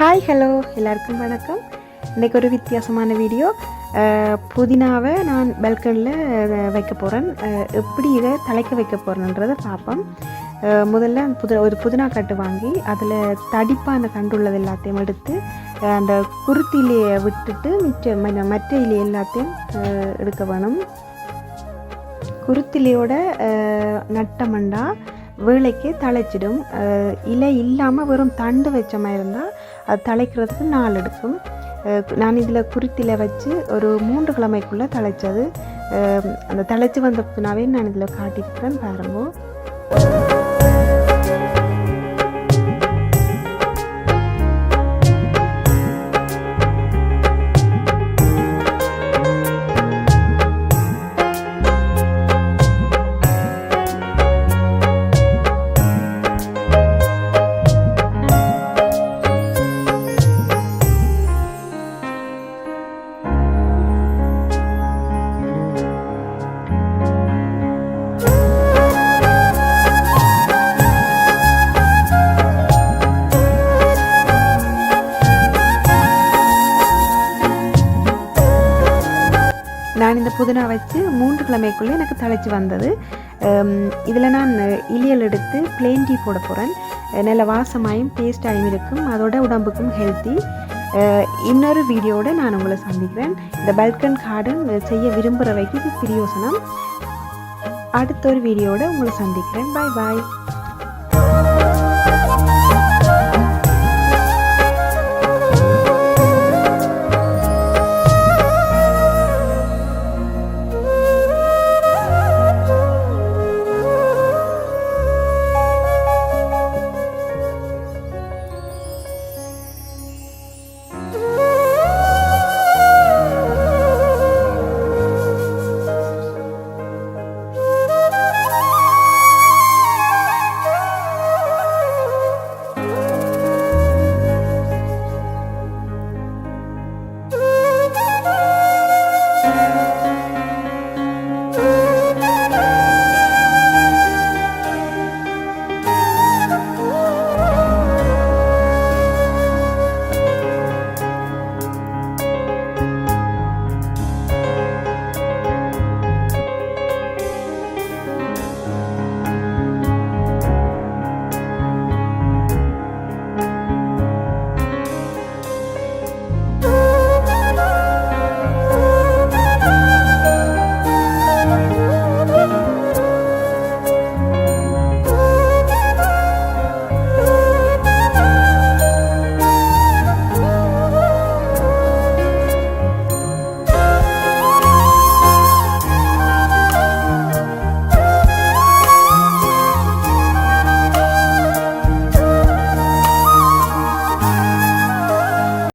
Hi hello எல்லாருக்கும் வணக்கம். இன்றைக்கி ஒரு வித்தியாசமான வீடியோ. புதினாவை நான் பல்கனில் வைக்க போகிறேன் எப்படி இதை தலைக்க வைக்க போகிறேன்றதை பார்ப்போம். முதல்ல புது ஒரு புதினா கட்டு வாங்கி அதில் தடிப்பாக அந்த கண்டு உள்ளது எல்லாத்தையும் எடுத்து அந்த குருத்திலேயே விட்டுட்டு மிச்ச ம- மற்ற இலை எல்லாத்தையும் எடுக்க வேணும். குருத்திலையோட நட்டமண்டா வேலைக்கு தழைச்சிடும் இலை இல்லாமல் வெறும் தண்டு வச்ச மாதிரி இருந்தால் அது தழைக்கிறதுக்கு நாள் எடுக்கும். நான் இதில் குறித்தில வச்சு ஒரு மூன்று கிழமைக்குள்ளே தழைச்சது அந்த தழைச்சி வந்த பின்னாவே நான் இதில் காட்டியிருக்கிறேன் பாருங்க. நான் இந்த புதினா வச்சு மூன்று கிழமைக்குள்ளே எனக்கு தழைச்சி வந்தது. இதில் நான் இலியல் எடுத்து பிளெயின் டீ போட போகிறேன். நல்ல வாசமாயும் டேஸ்டாயும் இருக்கும். அதோட உடம்புக்கும் ஹெல்த்தி இன்னொரு வீடியோவோட நான் உங்களை சந்திக்கிறேன். இந்த பல்கன் கார்டன் செய்ய விரும்புகிறவைக்கு இது பிரியோசனம். அடுத்த ஒரு வீடியோவோட உங்களை சந்திக்கிறேன். பாய் பாய்